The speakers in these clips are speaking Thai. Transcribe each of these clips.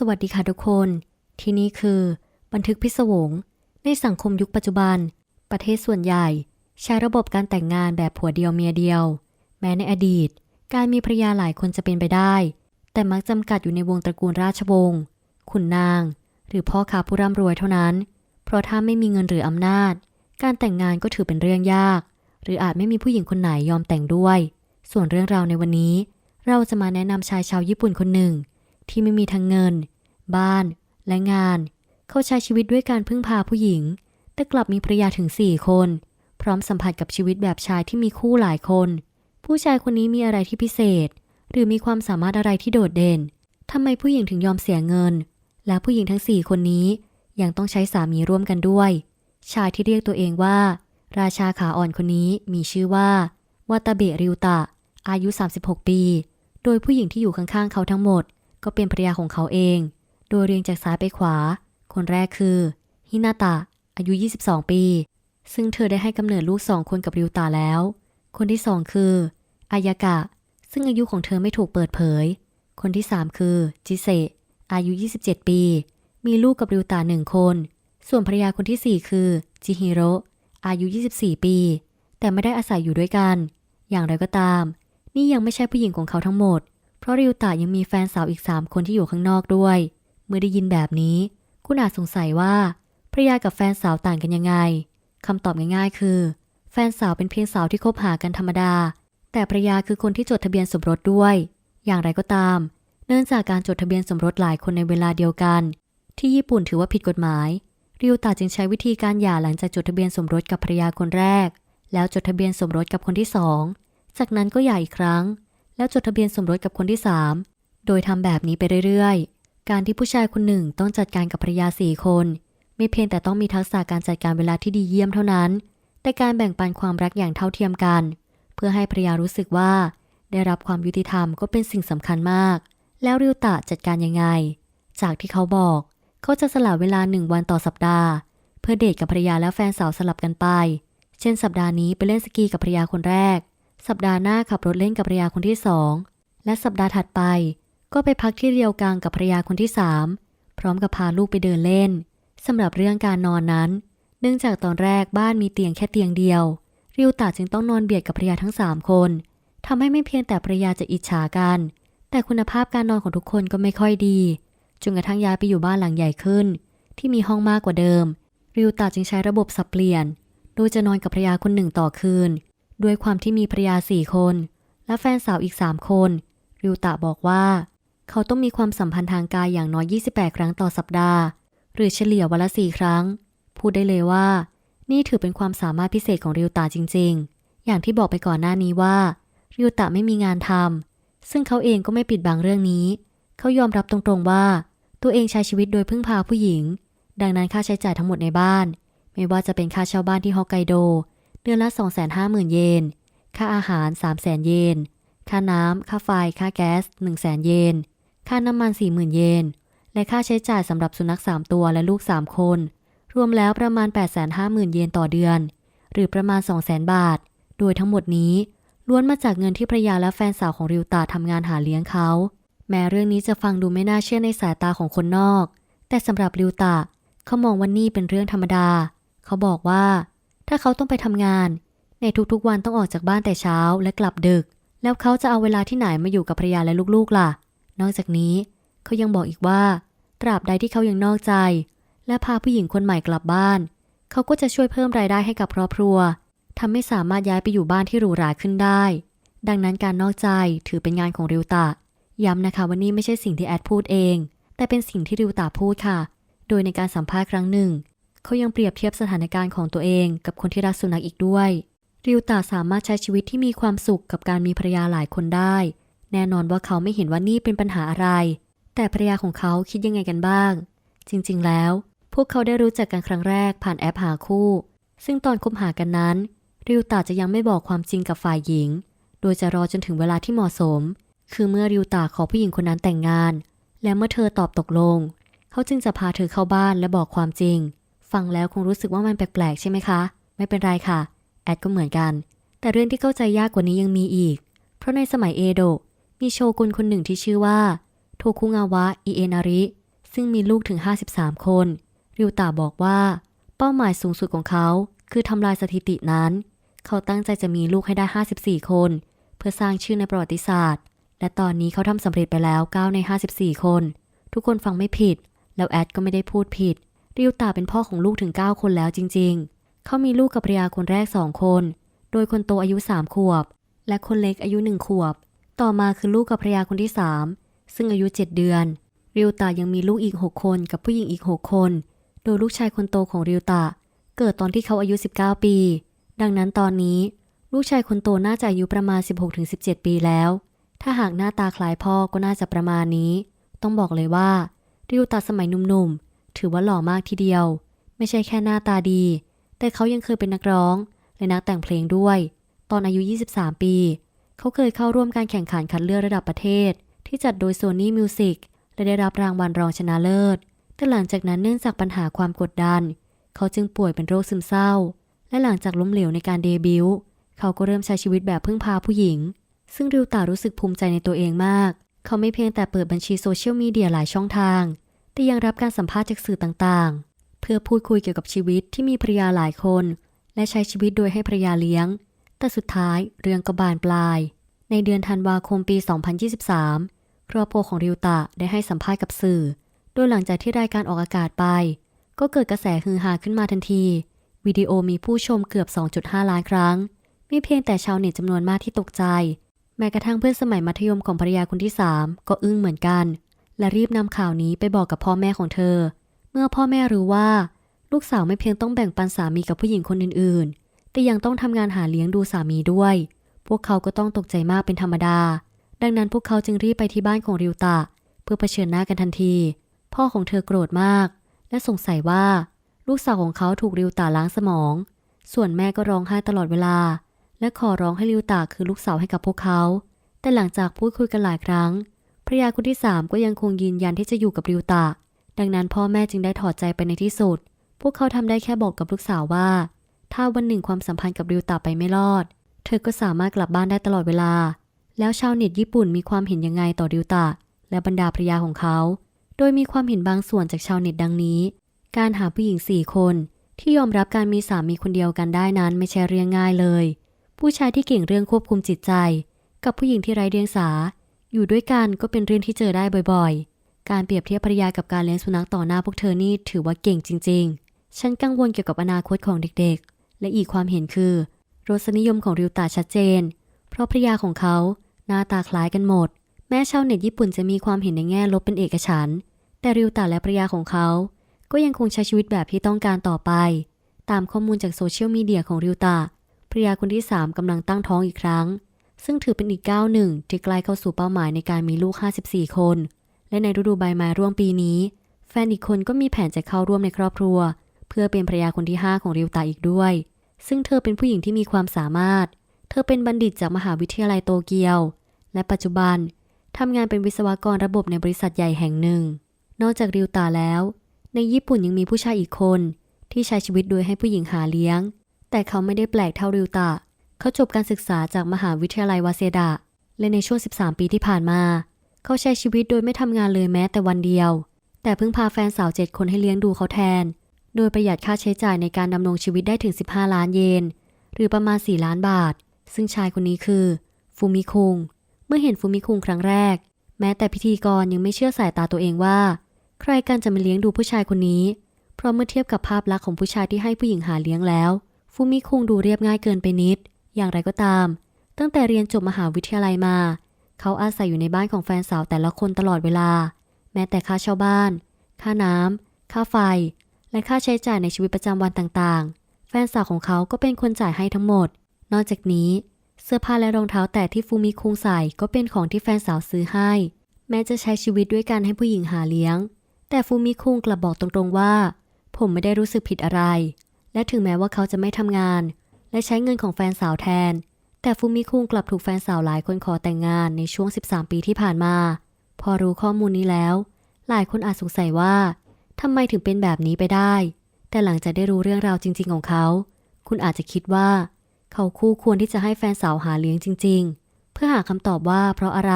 สวัสดีค่ะทุกคน ที่นี่คือ บันทึกพิศวง ในสังคมยุคปัจจุบัน ประเทศส่วนใหญ่ ใช้ระบบการแต่งงานแบบผัวเดียวเมียเดียว แม้ในอดีต การมีภรรยาหลายคนจะเป็นไปได้ แต่มักจำกัดอยู่ในวงตระกูลราชวงศ์ขุนนาง หรือพ่อค้าผู้ร่ำรวยเท่านั้น เพราะถ้าไม่มีเงินหรืออำนาจ การแต่งงานก็ถือเป็นเรื่องยาก หรืออาจไม่มีผู้หญิงคนไหนยอมแต่งด้วย ส่วนเรื่องราวในวันนี้ เราจะมาแนะนำชายชาวญี่ปุ่นคนหนึ่ง ที่ไม่มีทั้งเงิน บ้าน และงาน เขาใช้ชีวิตด้วยการพึ่งพาผู้หญิง แต่กลับมีภรรยาถึง4คน พร้อมสัมผัสกับชีวิตแบบชายที่มีคู่หลายคน ผู้ชายคนนี้มีอะไรที่พิเศษ หรือมีความสามารถอะไรที่โดดเด่นทำไมผู้หญิงถึงยอมเสียเงิน และผู้หญิงทั้ง4คนนี้ยังต้องใช้สามีร่วมกันด้วย ชายที่เรียกตัวเองว่า ราชาขาอ่อนคนนี้มีชื่อว่าวาตาเบะริวตะ อายุ 36 ปี โดยผู้หญิงที่อยู่ข้างๆเขาทั้งหมด ก็เป็นภรรยาของเขาเอง โดยเรียงจากซ้ายไปขวา คนแรกคือ ฮินาตะ อายุ 22 ปี ซึ่งเธอได้ให้กำเนิดลูกสองคนกับริวตาแล้ว คนที่สองคืออายากะ ซึ่งอายุของเธอไม่ถูกเปิดเผย คนที่สามคือ จิเซอายุ 27 ปี มีลูกกับริวตาหนึ่งคน ส่วนภรรยาคนที่สี่คือ จิฮิโร่อายุ 24 ปี แต่ไม่ได้อาศัยอยู่ด้วยกัน อย่างไรก็ตาม นี่ยังไม่ใช่ผู้หญิงของเขาทั้งหมด เพราะริวตะยังมีแฟนสาวอีก3คนที่อยู่ข้างนอกด้วย เมื่อได้ยินแบบนี้ คุณอาจสงสัยว่าภรรยากับแฟนสาวต่างกันยังไงคำตอบง่ายๆ คือ แฟนสาวเป็นเพียงสาวที่คบหากันธรรมดา แต่ภรรยาคือคนที่จดทะเบียนสมรสด้วย อย่างไรก็ตาม เนื่องจากการจดทะเบียนสมรสหลายคนในเวลาเดียวกัน ที่ญี่ปุ่นถือว่าผิดกฎหมาย ริวตาจึงใช้วิธีการหย่าหลังจากจดทะเบียนสมรสกับภรรยาคนแรก แล้วจดทะเบียนสมรสกับคนที่สองจากนั้นก็หย่าอีกครั้ง แล้วจดทะเบียนสมรสกับคนที่สามโดยทำแบบนี้ไปเรื่อยๆ การที่ผู้ชายคนหนึ่งต้องจัดการกับภรรยาสี่คน ไม่เพียงแต่ต้องมีทักษะการจัดการเวลาที่ดีเยี่ยมเท่านั้น แต่การแบ่งปันความรักอย่างเท่าเทียมกัน เพื่อให้ภรรยารู้สึกว่า ได้รับความยุติธรรมก็เป็นสิ่งสำคัญมาก แล้วริวตะจัดการยังไง จากที่เขาบอก เขาจะสละเวลาหนึ่งวันต่อสัปดาห์ เพื่อเดทกับภรรยาและแฟนสาวสลับกันไป เช่น สัปดาห์นี้ไปเล่นสกีกับภรรยาคนแรก สัปดาห์หน้าขับรถเล่นกับภรรยาคนที่สอง และสัปดาห์ถัดไป ก็ไปพักที่เรียวกังกับภรรยาคนที่สามพร้อมกับพาลูกไปเดินเล่นสำหรับเรื่องการนอนนั้น เนื่องจากตอนแรกบ้านมีเตียงแค่เตียงเดียว ริวตาจึงต้องนอนเบียดกับภรรยาทั้งสามคนทำให้ไม่เพียงแต่ภรรยาจะอิจฉากัน แต่คุณภาพการนอนของทุกคนก็ไม่ค่อยดีจนกระทั่งย้ายไปอยู่บ้านหลังใหญ่ขึ้น ที่มีห้องมากกว่าเดิม ริวตาจึงใช้ระบบสับเปลี่ยน โดยจะนอนกับภรรยาคนหนึ่งต่อคืน ด้วยความที่มีภรรยาสี่คน และแฟนสาวอีกสามคน ริวตะบอกว่า เขาต้องมีความสัมพันธ์ทางกายอย่างน้อย 28 ครั้งต่อสัปดาห์ หรือเฉลี่ยวันละสี่ครั้ง พูดได้เลยว่า นี่ถือเป็นความสามารถพิเศษของริวตาจริง ๆ อย่างที่บอกไปก่อนหน้านี้ว่า ริวตะไม่มีงานทำซึ่งเขาเองก็ไม่ปิดบังเรื่องนี้ เขายอมรับตรงๆว่า ตัวเองใช้ชีวิตโดยพึ่งพาผู้หญิง ดังนั้นค่าใช้จ่ายทั้งหมดในบ้าน ไม่ว่าจะเป็นค่าเช่าบ้านที่ฮอกไกโด ดือนละ 250,000 เยน ค่าอาหาร 300,000 เยน ค่าน้ำ ค่าไฟ ค่าแก๊ส 100,000 เยน ค่าน้ำมัน 40,000 เยน และค่าใช้จ่ายสำหรับสุนัข 3 ตัวและลูก 3 คน รวมแล้วประมาณ 850,000 เยนต่อเดือน หรือประมาณ 200,000 บาท โดยทั้งหมดนี้ล้วนมาจากเงินที่ภรยาและแฟนสาวของริวตาทำงานหาเลี้ยงเขา แม้เรื่องนี้จะฟังดูไม่น่าเชื่อในสายตาของคนนอก แต่สำหรับริวตะเขามองว่านี่เป็นเรื่องธรรมดา เขาบอกว่า ถ้าเขาต้องไปทำงาน ในทุกๆวันต้องออกจากบ้านแต่เช้าและกลับดึก แล้วเขาจะเอาเวลาที่ไหนมาอยู่กับภรรยาและลูกๆล่ะ นอกจากนี้เขายังบอกอีกว่า ตราบใดที่เขายังนอกใจ และพาผู้หญิงคนใหม่กลับบ้าน เขาก็จะช่วยเพิ่มรายได้ให้กับครอบครัวทำให้สามารถย้ายไปอยู่บ้านที่หรูหราขึ้นได้ ดังนั้นการนอกใจถือเป็นงานของริวตะ ย้ำนะคะว่านี่ไม่ใช่สิ่งที่แอดพูดเอง แต่เป็นสิ่งที่ริวตาพูดค่ะ โดยในการสัมภาษณ์ครั้งหนึ่ง เขายังเปรียบเทียบสถานการณ์ของตัวเองกับคนที่รักสุนัขอีกด้วย ริวตาสามารถใช้ชีวิตที่มีความสุขกับการมีภรรยาหลายคนได้ แน่นอนว่าเขาไม่เห็นว่านี่เป็นปัญหาอะไร แต่ภรรยาของเขาคิดยังไงกันบ้าง จริง ๆ แล้ว พวกเขาได้รู้จักกันครั้งแรกผ่านแอปหาคู่ ซึ่งตอนคบหากันนั้น ริวตาจะยังไม่บอกความจริงกับฝ่ายหญิง โดยจะรอจนถึงเวลาที่เหมาะสม คือเมื่อริวตาขอผู้หญิงคนนั้นแต่งงาน และเมื่อเธอตอบตกลง เขาจึงจะพาเธอเข้าบ้านและบอกความจริง ฟังแล้วคงรู้สึกว่ามันแปลกๆใช่ไหมคะ ไม่เป็นไรค่ะ แอดก็เหมือนกัน แต่เรื่องที่เข้าใจยากกว่านี้ยังมีอีก เพราะในสมัยเอโดะมีโชกุนคนหนึ่งที่ชื่อว่า โทคุงาวะอิเอนาริ ซึ่งมีลูกถึง 53 คน ริวตาบอกว่า เป้าหมายสูงสุดของเขา คือทำลายสถิตินั้น เขาตั้งใจจะมีลูกให้ได้ 54 คน เพื่อสร้างชื่อในประวัติศาสตร์ และตอนนี้เขาทำสำเร็จไปแล้ว 9 ใน 54 คน ทุกคนฟังไม่ผิด แล้วแอดก็ไม่ได้พูดผิด ริวตาเป็นพ่อของลูกถึง 9 คนแล้วจริง ๆ เขามีลูกกับภรรยาคนแรก2คน โดยคนโตอายุ 3 ขวบ และคนเล็กอายุ 1 ขวบ ต่อมาคือลูกกับภรรยาคนที่ 3 ซึ่งอายุ 7 เดือน ริวตายังมีลูกอีก 6 คนกับผู้หญิงอีก 6 คน โดยลูกชายคนโตของริวตาเกิดตอนที่เขาอายุ 19 ปี ดังนั้นตอนนี้ ลูกชายคนโตน่าจะอายุประมาณ 16-17 ปีแล้ว ถ้าหากหน้าตาคล้ายพ่อก็น่าจะประมาณนี้ ต้องบอกเลยว่า ริวตาสมัยหนุ่มๆ ถือว่าหล่อมากทีเดียว ไม่ใช่แค่หน้าตาดี แต่เขายังเคยเป็นนักร้อง และนักแต่งเพลงด้วย ตอนอายุ 23 ปี เขาเคยเข้าร่วมการแข่งขันคัดเลือกระดับประเทศ ที่จัดโดย Sony Music และได้รับรางวัลรองชนะเลิศ แต่หลังจากนั้นเนื่องจากปัญหาความกดดัน เขาจึงป่วยเป็นโรคซึมเศร้า และหลังจากล้มเหลวในการเดบิวต์เขาก็เริ่มใช้ชีวิตแบบพึ่งพาผู้หญิง ซึ่งริวตารู้สึกภูมิใจในตัวเองมาก เขาไม่เพียงแต่เปิดบัญชีโซเชียลมีเดียหลายช่องทาง แต่ยังรับการสัมภาษณ์จากสื่อต่างๆ เพื่อพูดคุยเกี่ยวกับชีวิตที่มีภรรยาหลายคน และใช้ชีวิตโดยให้ภรรยาเลี้ยง แต่สุดท้ายเรื่องก็บานปลาย ในเดือนธันวาคมปี 2023 ครอบครัวของริวตะได้ให้สัมภาษณ์กับสื่อ โดยหลังจากที่รายการออกอากาศไป ก็เกิดกระแสฮือฮาขึ้นมาทันที วิดีโอมีผู้ชมเกือบ 2.5 ล้านครั้ง มีเพียงแต่ชาวเน็ตจำนวนมากที่ตกใจ แม้กระทั่งเพื่อนสมัยมัธยมของภรรยาคนที่ 3 ก็อึ้งเหมือนกัน และรีบนำข่าวนี้ไปบอกกับพ่อแม่ของเธอ เมื่อพ่อแม่รู้ว่า ลูกสาวไม่เพียงต้องแบ่งปันสามีกับผู้หญิงคนอื่นๆ แต่ยังต้องทำงานหาเลี้ยงดูสามีด้วย พวกเขาก็ต้องตกใจมากเป็นธรรมดา ดังนั้นพวกเขาจึงรีบไปที่บ้านของริวตะ เพื่อเผชิญหน้ากันทันที พ่อของเธอโกรธมาก และสงสัยว่า ลูกสาวของเขาถูกริวตาล้างสมอง ส่วนแม่ก็ร้องไห้ตลอดเวลา และขอร้องให้ริวตาคือลูกสาวให้กับพวกเขา แต่หลังจากพูดคุยกันหลายครั้ง ภรยาคนที่สามก็ยังคงยืนยันที่จะอยู่กับริวตาดังนั้นพ่อแม่จึงได้ถอดใจไปในที่สุด พวกเขาทำได้แค่บอกกับลูกสาวว่า ถ้าวันหนึ่งความสัมพันธ์กับริวตาไปไม่รอด เธอก็สามารถกลับบ้านได้ตลอดเวลา แล้วชาวเน็ตญี่ปุ่นมีความเห็นยังไงต่อริวตะ และบรรดาภรรยาของเขา โดยมีความเห็นบางส่วนจากชาวเน็ตดังนี้ การหาผู้หญิงสี่คนที่ยอมรับการมีสามีคนเดียวกันได้นั้นไม่ใช่เรื่องง่ายเลย ผู้ชายที่เก่งเรื่องควบคุมจิตใจ กับผู้หญิงที่ไร้เดียงสา อยู่ด้วยกันก็เป็นเรื่องที่เจอได้บ่อยๆ การเปรียบเทียบภรรยากับการเลี้ยงสุนัขต่อหน้าพวกเธอนี่ถือว่าเก่งจริง ๆ ฉันกังวลเกี่ยวกับอนาคตของเด็กๆ และอีกความเห็นคือ รสนิยมของริวตาชัดเจน เพราะภรรยาของเขาหน้าตาคล้ายกันหมด แม้ชาวเน็ตญี่ปุ่นจะมีความเห็นในแง่ลบเป็นเอกฉันท์แต่ริวตาและภรรยาของเขา ก็ยังคงใช้ชีวิตแบบที่ต้องการต่อไป ตามข้อมูลจากโซเชียลมีเดียของริวตาภรรยาคนที่ 3กำลังตั้งท้องอีกครั้ง ซึ่งถือเป็นอีกก้าวหนึ่งที่ใกล้เข้าสู่เป้าหมายในการมีลูก 54 คน และในฤดูใบไม้ร่วงปีนี้ แฟนอีกคนก็มีแผนจะเข้าร่วมในครอบครัว เพื่อเป็นภรรยาคนที่ 5 ของริวตาอีกด้วย ซึ่งเธอเป็นผู้หญิงที่มีความสามารถ เธอเป็นบัณฑิตจากมหาวิทยาลัยโตเกียว และปัจจุบันทำงานเป็นวิศวกรระบบในบริษัทใหญ่แห่งหนึ่ง นอกจากริวตาแล้ว ในญี่ปุ่นยังมีผู้ชายอีกคน ที่ใช้ชีวิตโดยให้ผู้หญิงหาเลี้ยง แต่เขาไม่ได้แปลกเท่าริวตะ เขาจบการศึกษาจากมหาวิทยาลัยวาเซดะและในช่วง 13 ปีที่ผ่านมา เขาใช้ชีวิตโดยไม่ทำงานเลยแม้แต่วันเดียว แต่เพิ่งพาแฟนสาวเจ็ดคนให้เลี้ยงดูเขาแทน โดยประหยัดค่าใช้จ่ายในการดำรงชีวิตได้ถึง 15 ล้านเยน หรือประมาณ 4 ล้านบาท ซึ่งชายคนนี้คือ ฟูมิคุง เมื่อเห็นฟูมิคุงครั้งแรก แม้แต่พิธีกรยังไม่เชื่อสายตาตัวเองว่า ใครกันจะมาเลี้ยงดูผู้ชายคนนี้ เพราะเมื่อเทียบกับภาพลักษณ์ของผู้ชายที่ให้ผู้หญิงหาเลี้ยงแล้ว ฟูมิคุงดูเรียบง่ายเกินไปนิด อย่างไรก็ตาม ตั้งแต่เรียนจบมหาวิทยาลัยมา เขาอาศัยอยู่ในบ้านของแฟนสาวแต่ละคนตลอดเวลา แม้แต่ค่าเช่าบ้าน ค่าน้ำค่าไฟ และค่าใช้จ่ายในชีวิตประจำวันต่างๆ แฟนสาวของเขาก็เป็นคนจ่ายให้ทั้งหมด นอกจากนี้ เสื้อผ้าและรองเท้าแตะที่ฟูมิคุงใส่ก็เป็นของที่แฟนสาวซื้อให้ แม้จะใช้ชีวิตด้วยการให้ผู้หญิงหาเลี้ยง แต่ฟูมิคุงกลับบอกตรงๆว่า ผมไม่ได้รู้สึกผิดอะไร และถึงแม้ว่าเขาจะไม่ทำงาน และใช้เงินของแฟนสาวแทน แต่ฟูมิคุงกลับถูกแฟนสาวหลายคนขอแต่งงานในช่วง 13 ปีที่ผ่านมา พอรู้ข้อมูลนี้แล้ว หลายคนอาจสงสัยว่าทำไมถึงเป็นแบบนี้ไปได้ แต่หลังจากได้รู้เรื่องราวจริง ๆ ของเขา คุณอาจจะคิดว่า เขาคู่ควรที่จะให้แฟนสาวหาเลี้ยงจริง ๆ เพื่อหาคำตอบว่าเพราะอะไร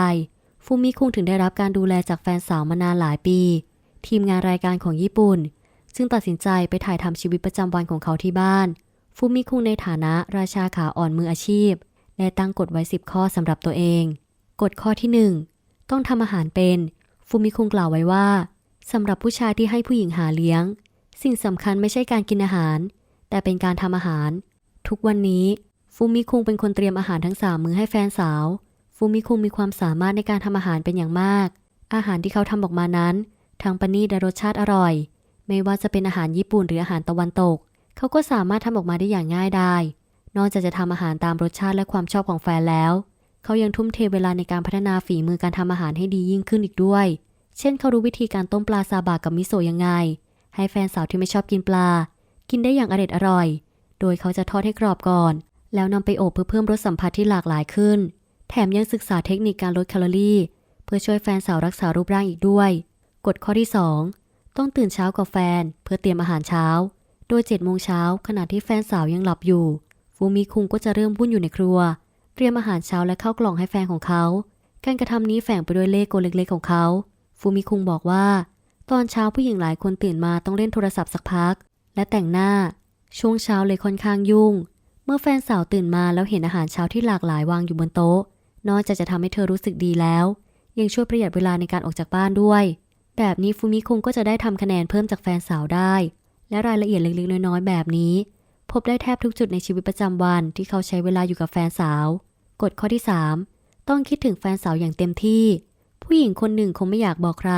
ฟูมิคุงถึงได้รับการดูแลจากแฟนสาวมานานหลายปี ทีมงานรายการของญี่ปุ่น ซึ่งตัดสินใจไปถ่ายทำชีวิตประจำวันของเขาที่บ้าน ฟูมิคุงในฐานะราชาขาอ่อนมืออาชีพ ได้ตั้งกฎไว้ 10 ข้อสำหรับตัวเอง กฎข้อที่ 1 ต้องทำอาหารเป็น ฟูมิคุงกล่าวไว้ว่าสำหรับผู้ชายที่ให้ผู้หญิงหาเลี้ยง สิ่งสำคัญไม่ใช่การกินอาหาร แต่เป็นการทำอาหาร ทุกวันนี้ฟูมิคุงเป็นคนเตรียมอาหารทั้งสามมื้อให้แฟนสาว ฟูมิคุงมีความสามารถในการทำอาหารเป็นอย่างมาก อาหารที่เขาทำออกมานั้น ทั้งประณีตและรสชาติอร่อย ไม่ว่าจะเป็นอาหารญี่ปุ่นหรืออาหารตะวันตก เขาก็สามารถทำออกมาได้อย่างง่ายดาย นอกจากจะทำอาหารตามรสชาติและความชอบของแฟนแล้ว เขายังทุ่มเทเวลาในการพัฒนาฝีมือการทำอาหารให้ดียิ่งขึ้นอีกด้วย เช่นเขารู้วิธีการต้มปลาซาบะกับมิโซะยังไง ให้แฟนสาวที่ไม่ชอบกินปลา กินได้อย่างอร็ดอร่อย โดยเขาจะทอดให้กรอบก่อน แล้วนำไปอบเพื่อเพิ่มรสสัมผัสที่หลากหลายขึ้น แถมยังศึกษาเทคนิคการลดแคลอรี่ เพื่อช่วยแฟนสาวรักษารูปร่างอีกด้วย กฎข้อที่ 2 ต้องตื่นเช้ากว่าแฟน เพื่อเตรียมอาหารเช้า โดย7โมงเช้าขณะที่แฟนสาวยังหลับอยู่ ฟูมิคุงก็จะเริ่มวุ่นอยู่ในครัว เตรียมอาหารเช้าและข้าวกล่องให้แฟนของเขา การกระทำนี้แฝงไปด้วยเลขโกลเล็กๆของเขา ฟูมิคุงบอกว่า ตอนเช้าผู้หญิงหลายคนตื่นมาต้องเล่นโทรศัพท์สักพัก และแต่งหน้า ช่วงเช้าเลยค่อนข้างยุ่ง เมื่อแฟนสาวตื่นมาแล้วเห็นอาหารเช้าที่หลากหลายวางอยู่บนโต๊ะ นอกจากจะทำให้เธอรู้สึกดีแล้ว ยังช่วยประหยัดเวลาในการออกจากบ้านด้วย แบบนี้ฟูมิคุงก็จะได้ทำคะแนนเพิ่มจากแฟนสาวได้ และรายละเอียดเล็กๆ น้อยๆ แบบนี้ พบได้แทบทุกจุดในชีวิตประจำวันที่เขาใช้เวลาอยู่กับแฟนสาว กฎข้อที่ 3 ต้องคิดถึงแฟนสาวอย่างเต็มที่ ผู้หญิงคนหนึ่งคงไม่อยากบอกใคร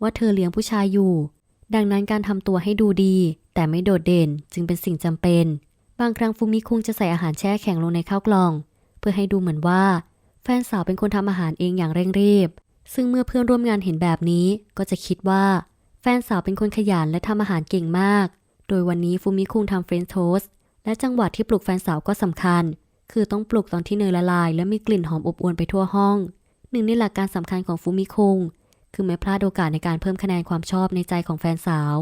ว่าเธอเลี้ยงผู้ชายอยู่ ดังนั้นการทำตัวให้ดูดี แต่ไม่โดดเด่นจึงเป็นสิ่งจำเป็น บางครั้งฟูมิคุงจะใส่อาหารแช่แข็งลงในข้าวกล่อง เพื่อให้ดูเหมือนว่า แฟนสาวเป็นคนทำอาหารเองอย่างเร่งรีบซึ่งเมื่อเพื่อนร่วมงานเห็นแบบนี้ก็จะคิดว่า นสาวเป็นคนขยันและทำอาหารเก่งมาก โดยวันนี้ฟูมิคุงทำเฟรนช์โทสต์และจังหวะที่ปลุกแฟนสาวก็สำคัญ คือต้องปลุกตอนที่เนยละลาย และมีกลิ่นหอมอบอวลไปทั่วห้อง หนึ่งในหลักการสำคัญของฟูมิคุงคือไม่พลาดโอกาสในการเพิ่มคะแนนความชอบในใจของแฟนสาว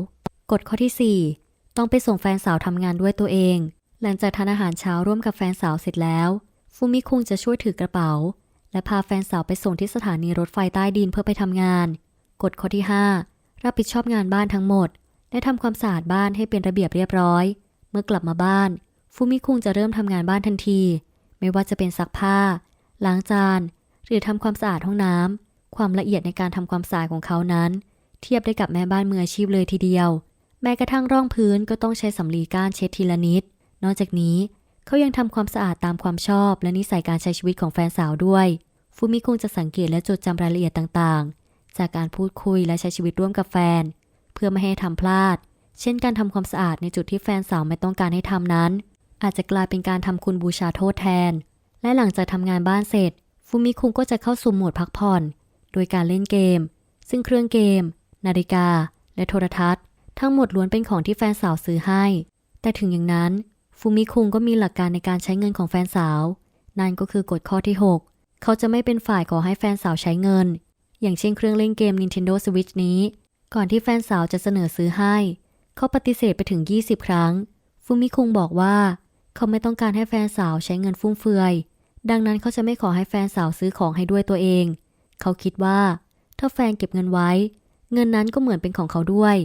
กฎข้อที่ 4 ต้องไปส่งแฟนสาวทำงานด้วยตัวเอง หลังจากทานอาหารเช้าร่วมกับแฟนสาวเสร็จแล้วฟูมิคุงจะช่วยถือกระเป๋า และพาแฟนสาวไปส่งที่สถานีรถไฟใต้ดินเพื่อไปทำงาน กฎข้อที่ 5 รับผิดชอบงานบ้านทั้งหมด และทำความสะอาดบ้านให้เป็นระเบียบเรียบร้อย เมื่อกลับมาบ้าน ฟูมิคุงจะเริ่มทำงานบ้านทันที ไม่ว่าจะเป็นซักผ้า ล้างจาน หรือทำความสะอาดห้องน้ำ ความละเอียดในการทำความสะอาดของเขานั้น เทียบได้กับแม่บ้านมืออาชีพเลยทีเดียว แม้กระทั่งร่องพื้นก็ต้องใช้สำลีก้านเช็ดทีละนิด นอกจากนี้เขายังทำความสะอาดตามความชอบ และนิสัยการใช้ชีวิตของแฟนสาวด้วย ฟูมิคุงจะสังเกตและจดจำรายละเอียดต่างๆ จากการพูดคุยและใช้ชีวิตร่วมกับแฟน เพื่อไม่ให้ทำพลาด เช่นการทำความสะอาดในจุดที่แฟนสาวไม่ต้องการให้ทำนั้น อาจจะกลายเป็นการทำคุณบูชาโทษแทน และหลังจากทำงานบ้านเสร็จ ฟูมิคุงก็จะเข้าสู่โหมดพักผ่อน โดยการเล่นเกม ซึ่งเครื่องเกม นาฬิกา และโทรทัศน์ ทั้งหมดล้วนเป็นของที่แฟนสาวซื้อให้ แต่ถึงอย่างนั้นฟูมิคุงก็มีหลักการในการใช้เงินของแฟนสาว นั่นก็คือกฎข้อที่ 6 เขาจะไม่เป็นฝ่ายขอให้แฟนสาวใช้เงิน อย่างเช่นเครื่องเล่นเกม Nintendo Switch นี้ ก่อนที่แฟนสาวจะเสนอซื้อให้ เขาปฏิเสธไปถึง 20 ครั้ง ฟูมิคุงบอกว่า เขาไม่ต้องการให้แฟนสาวใช้เงินฟุ่มเฟือย ดังนั้นเขาจะไม่ขอให้แฟนสาวซื้อของให้ด้วยตัวเอง เขาคิดว่า ถ้าแฟนเก็บเงินไว้ เงินนั้นก็เหมือนเป็นของเขาด้วย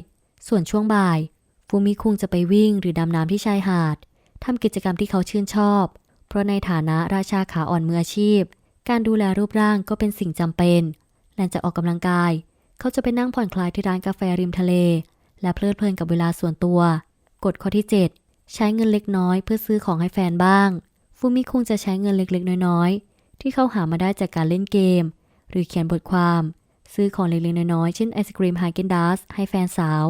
ส่วนช่วงบ่าย ฟูมิคุงจะไปวิ่งหรือดำน้ำที่ชายหาดทำกิจกรรมที่เขาชื่นชอบ เพราะในฐานะราชาขาอ่อนมืออาชีพ การดูแลรูปร่างก็เป็นสิ่งจำเป็น หลังจากออกกำลังกาย เขาจะไปนั่งผ่อนคลายที่ร้านกาแฟริมทะเล และเพลิดเพลินกับเวลาส่วนตัว กฎข้อที่ 7 ใช้เงินเล็กน้อยเพื่อซื้อของให้แฟนบ้าง ฟูมิคุงจะใช้เงินเล็กๆ น้อยๆ ที่เขาหามาได้จากการเล่นเกม หรือเขียนบทความ ซื้อของเล็กๆ น้อยๆ เช่นไอศกรีมไฮเกนดัสให้แฟนสาว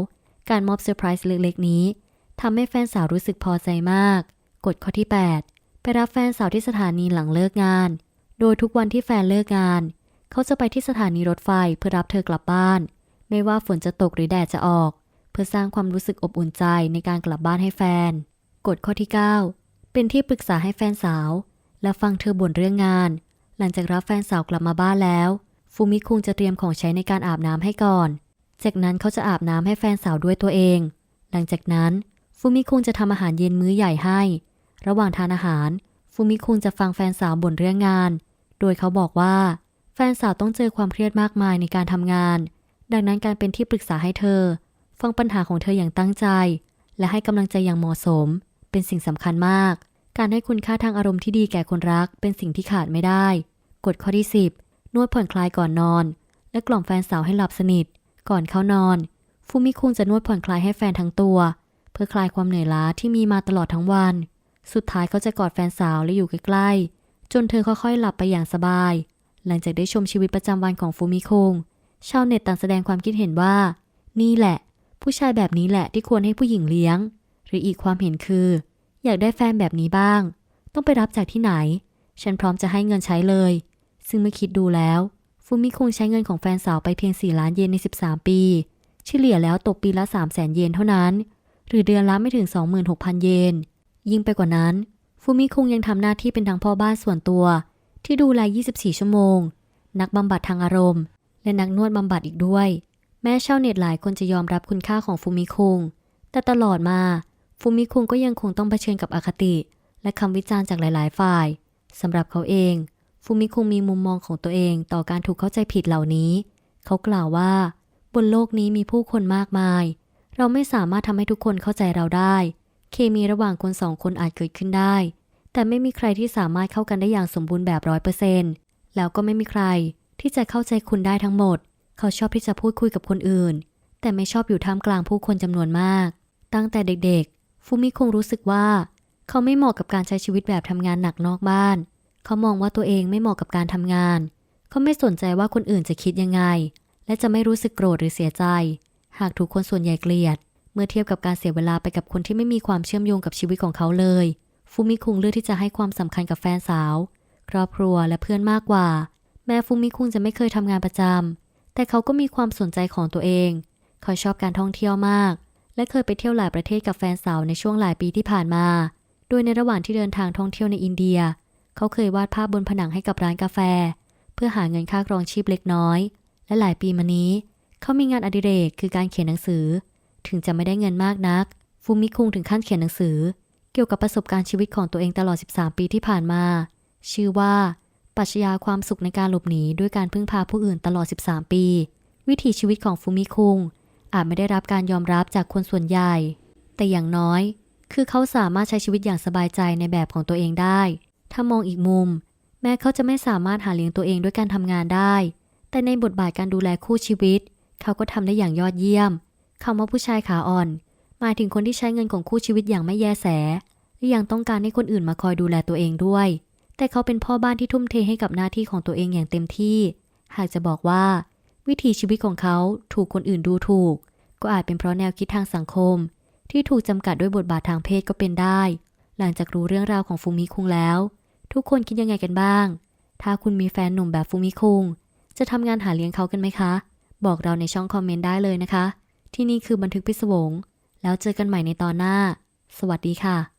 การมอบเซอร์ไพรส์เล็กๆ นี้ทำให้แฟนสาวรู้สึกพอใจมาก กฎข้อที่ 8 ไปรับแฟนสาวที่สถานีหลังเลิกงาน โดยทุกวันที่แฟนเลิกงาน เขาจะไปที่สถานีรถไฟเพื่อรับเธอกลับบ้าน ไม่ว่าฝนจะตกหรือแดดจะออก เพื่อสร้างความรู้สึกอบอุ่นใจในการกลับบ้านให้แฟน กฎข้อที่ 9 เป็นที่ปรึกษาให้แฟนสาว และฟังเธอบ่นเรื่องงาน หลังจากรับแฟนสาวกลับมาบ้านแล้ว ฟูมิคุงจะเตรียมของใช้ในการอาบน้ำให้ก่อน จากนั้นเขาจะอาบน้ำให้แฟนสาวด้วยตัวเอง หลังจากนั้นฟูมิคุงจะทำอาหารเย็นมื้อใหญ่ให้ ระหว่างทานอาหาร ฟูมิคุงจะฟังแฟนสาวบ่นเรื่องงาน โดยเขาบอกว่า แฟนสาวต้องเจอความเครียดมากมายในการทำงาน ดังนั้นการเป็นที่ปรึกษาให้เธอ ฟังปัญหาของเธออย่างตั้งใจ และให้กำลังใจอย่างเหมาะสม เป็นสิ่งสำคัญมาก การให้คุณค่าทางอารมณ์ที่ดีแก่คนรัก เป็นสิ่งที่ขาดไม่ได้ กฎข้อที่ 10 นวดผ่อนคลายก่อนนอน และกล่อมแฟนสาวให้หลับสนิท ก่อนเข้านอน ฟูมิคุงจะนวดผ่อนคลายให้แฟนทั้งตัว เพื่อคลายความเหนื่อยล้าที่มีมาตลอดทั้งวัน สุดท้ายเขาจะกอดแฟนสาวและอยู่ใกล้ๆจนเธอค่อยๆหลับไปอย่างสบาย หลังจากได้ชมชีวิตประจำวันของฟูมิคง ชาวเน็ตต่างแสดงความคิดเห็นว่า นี่แหละ ผู้ชายแบบนี้แหละที่ควรให้ผู้หญิงเลี้ยง หรืออีกความเห็นคือ อยากได้แฟนแบบนี้บ้าง ต้องไปรับจากที่ไหน ฉันพร้อมจะให้เงินใช้เลย ซึ่งเมื่อคิดดูแล้ว ฟูมิคงใช้เงินของแฟนสาวไปเพียง 4 ล้านเยนใน 13 ปีเฉลี่ยแล้วตกปีละ 3 0 0 0 0 0เยนเท่านั้น หรือเดือนละไม่ถึง 26,000 เยน ยิ่งไปกว่านั้น ฟูมิคงยังทำหน้าที่เป็นทั้งพ่อบ้านส่วนตัว ที่ดูแล 24 ชั่วโมง นักบำบัดทางอารมณ์ และนักนวดบำบัดอีกด้วย แม้ชาวเน็ตหลายคนจะยอมรับคุณค่าของฟูมิคุง แต่ตลอดมาฟูมิคุงก็ยังคงต้องเผชิญกับอคติ และคำวิจารณ์จากหลาย ๆ ฝ่ายสำหรับเขาเองฟูมิคุงมีมุมมองของตัวเองต่อการถูกเข้าใจผิดเหล่านี้ เขากล่าวว่า บนโลกนี้มีผู้คนมากมาย เราไม่สามารถทำให้ทุกคนเข้าใจเราได้ เคมีระหว่างคนสองคนอาจเกิดขึ้นได้ แต่ไม่มีใครที่สามารถเข้ากันได้อย่างสมบูรณ์แบบร้อยเปอร์เซนต์แล้วก็ไม่มีใครที่จะเข้าใจคุณได้ทั้งหมด เขาชอบที่จะพูดคุยกับคนอื่น แต่ไม่ชอบอยู่ท่ามกลางผู้คนจำนวนมาก ตั้งแต่เด็กๆ ฟูมิคงรู้สึกว่า เขาไม่เหมาะกับการใช้ชีวิตแบบทำงานหนักนอกบ้าน เขามองว่าตัวเองไม่เหมาะกับการทำงาน เขาไม่สนใจว่าคนอื่นจะคิดยังไง และจะไม่รู้สึกโกรธหรือเสียใจ หากทุกคนส่วนใหญ่เกลียด เมื่อเทียบกับการเสียเวลาไปกับคนที่ไม่มีความเชื่อมโยงกับชีวิตของเขาเลย ฟูมิคุงเลือกที่จะให้ความสำคัญกับแฟนสาว ครอบครัวและเพื่อนมากกว่า แม้ฟูมิคุงจะไม่เคยทำงานประจำแต่เขาก็มีความสนใจของตัวเอง เขาชอบการท่องเที่ยวมาก และเคยไปเที่ยวหลายประเทศกับแฟนสาวในช่วงหลายปีที่ผ่านมา โดยในระหว่างที่เดินทางท่องเที่ยวในอินเดีย เขาเคยวาดภาพบนผนังให้กับร้านกาแฟ เพื่อหาเงินค่าครองชีพเล็กน้อย และหลายปีมานี้ เขามีงานอดิเรกคือการเขียนหนังสือ ถึงจะไม่ได้เงินมากนัก ฟูมิคุงถึงขั้นเขียนหนังสือ เกี่ยวกับประสบการณ์ชีวิตของตัวเองตลอด 13 ปีที่ผ่านมา ชื่อว่าปรัชญาความสุขในการหลบหนีด้วยการพึ่งพาผู้อื่นตลอด 13 ปี วิถีชีวิตของฟูมิคุง อาจไม่ได้รับการยอมรับจากคนส่วนใหญ่ แต่อย่างน้อย คือเขาสามารถใช้ชีวิตอย่างสบายใจในแบบของตัวเองได้ ถ้ามองอีกมุม แม้เขาจะไม่สามารถหาเลี้ยงตัวเองด้วยการทำงานได้ แต่ในบทบาทการดูแลคู่ชีวิต เขาก็ทำได้อย่างยอดเยี่ยมคำว่าผู้ชายขาอ่อน หมายถึงคนที่ใช้เงินของคู่ชีวิตอย่างไม่แยแสและยังต้องการให้คนอื่นมาคอยดูแลตัวเองด้วย แต่เขาเป็นพ่อบ้านที่ทุ่มเทให้กับหน้าที่ของตัวเองอย่างเต็มที่ หากจะบอกว่า วิถีชีวิตของเขาถูกคนอื่นดูถูก ก็อาจเป็นเพราะแนวคิดทางสังคม ที่ถูกจำกัดด้วยบทบาททางเพศก็เป็นได้ หลังจากรู้เรื่องราวของฟูมิคุงแล้ว ทุกคนคิดยังไงกันบ้าง ถ้าคุณมีแฟนหนุ่มแบบฟูมิคุงจะทำงานหาเลี้ยงเขากันไหมคะ บอกเราในช่องคอมเมนต์ได้เลยนะคะ ที่นี่คือบันทึกพิศวง แล้วเจอกันใหม่ในตอนหน้า สวัสดีค่ะ